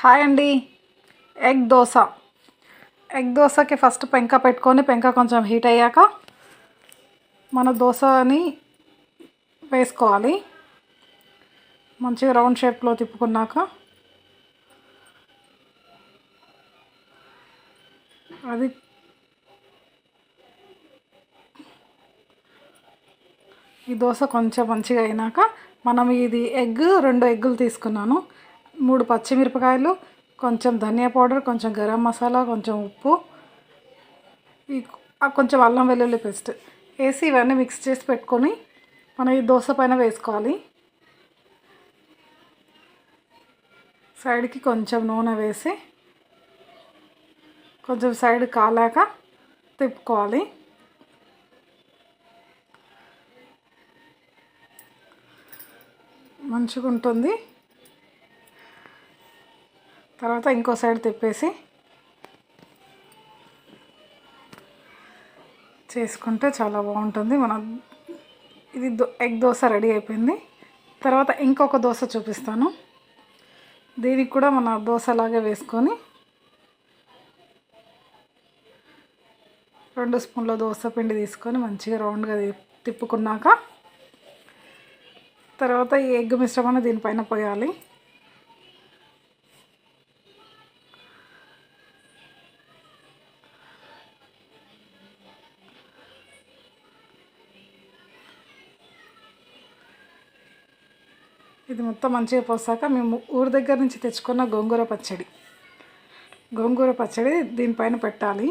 Hi అండి. Egg dosa. Egg దోశకి first పెంక పెట్టుకొని పెంక కొంచెం హీట్ అయ్యాక మన దోశని వేసుకోవాలి. మంచిగా రౌండ్ షేప్లో తిప్పుకున్నాక అది ఈ దోశ కొంచెం మంచిగా అయినాక మనం ఇది ఎగ్ రెండు ఎగ్గులు తీసుకున్నాను. మూడు పచ్చిమిరపకాయలు కొంచెం ధనియా పౌడర్ కొంచెం గరం మసాలా కొంచెం ఉప్పు ఈ కొంచెం అల్లం వెల్లుల్లి పేస్ట్ వేసి ఇవన్నీ మిక్స్ చేసి పెట్టుకొని మనం ఈ దోశ పైన వేసుకోవాలి. సైడ్కి కొంచెం నూనె వేసి కొంచెం సైడ్ కాలాక తిప్పుకోవాలి. మంచిగా ఉంటుంది తర్వాత ఇంకో సైడ్ తిప్పేసి చేసుకుంటే చాలా బాగుంటుంది. మన ఇది దో ఎగ్ దోశ రెడీ అయిపోయింది. తర్వాత ఇంకొక దోశ చూపిస్తాను. దీనికి కూడా మన దోశలాగే వేసుకొని రెండు స్పూన్ల దోశ పిండి తీసుకొని మంచిగా రౌండ్గా తిప్పుకున్నాక తర్వాత ఈ ఎగ్ మిశ్రమాన్ని దీనిపైన పోయాలి. ఇది మొత్తం మంచిగా పోసాక మేము ఊరి దగ్గర నుంచి తెచ్చుకున్న గోంగూర పచ్చడి. గోంగూర పచ్చడి దీనిపైన పెట్టాలి.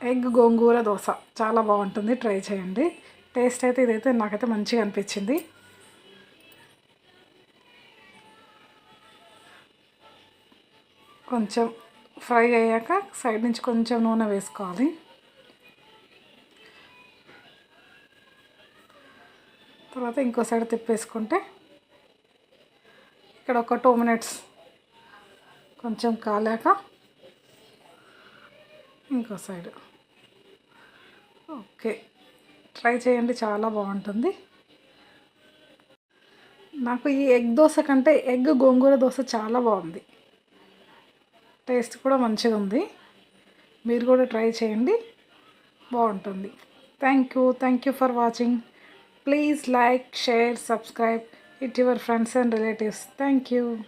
ఎగ్ గోంగూర దోశ. చాలా బాగుంటుంది. ట్రై చేయండి. టేస్ట్ అయితే ఇదైతే నాకైతే మంచిగా అనిపించింది. కొంచెం ఫ్రై అయ్యాక సైడ్ నుంచి కొంచెం నూనె వేసుకోవాలి. తర్వాత ఇంకో సైడ్ తిప్పేసుకుంటే ఇక్కడ ఒక టూ మినిట్స్ కొంచెం కాలాక ఇంకో సైడ్. ఓకే. ట్రై చేయండి చాలా బాగుంటుంది. నాకు ఈ ఎగ్ దోశ కంటే ఎగ్ గోంగూర దోశ చాలా బాగుంది. టేస్ట్ కూడా మంచిగా ఉంది. మీరు కూడా ట్రై చేయండి బాగుంటుంది. Thank you thank you for watching. Please like, share, subscribe it your friends and relatives. Thank you.